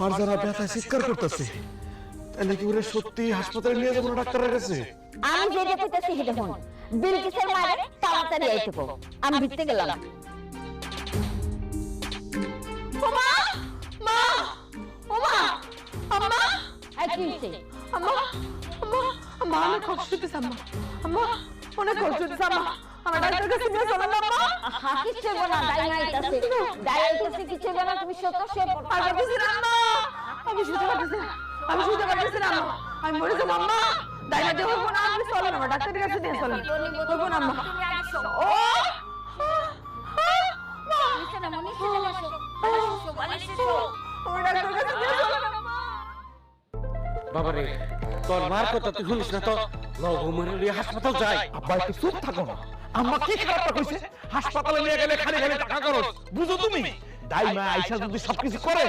ফারজানা ব্যথায় চিৎকার করতেছে। তাহলে কি ওরে সত্যি হাসপাতালে নিয়ে যাব না ডাক্তারের কাছে? আমি যেটা কইতাছি সেটা হন বিলকিসের মারে তাড়াতাড়ি আইতে কো আমি ভিতরে গেলাম। ওমা! মা! ওমা! আম্মা! আই কি হইছে? আম্মা! আম্মা! আম্মা অনেক কষ্ট হইতেছে আম্মা। আম্মা অনেক কষ্ট হইতেছে আম্মা। আমার ডাক্তার কাছে নিয়ে চলো না আম্মা। না দাই আইতাছে। দাই আইতাছে কিচ্ছু হইব না তুমি সত্য সে আর আম্মা আমি শুতে পারতেছি না আমি শুতে পারতেছি না আম্মা আমি মরে যাব আম্মা ডাইনাতে হইব না আপনি চলেন আমার ডাক্তারের কাছে নিয়ে চলেন হইব না আম্মা ও বাবারে তোর মার কথা তুই শুনিস না তো হাসপাতাল যাই আব্বা একটু চুপ থাকো না আম্মা কি খারাপটা কইছে হাসপাতালে নিয়ে গেলে খালি খালি টাকা খরচ বুঝো তুমি দাইমা আইসা যদি সবকিছু করে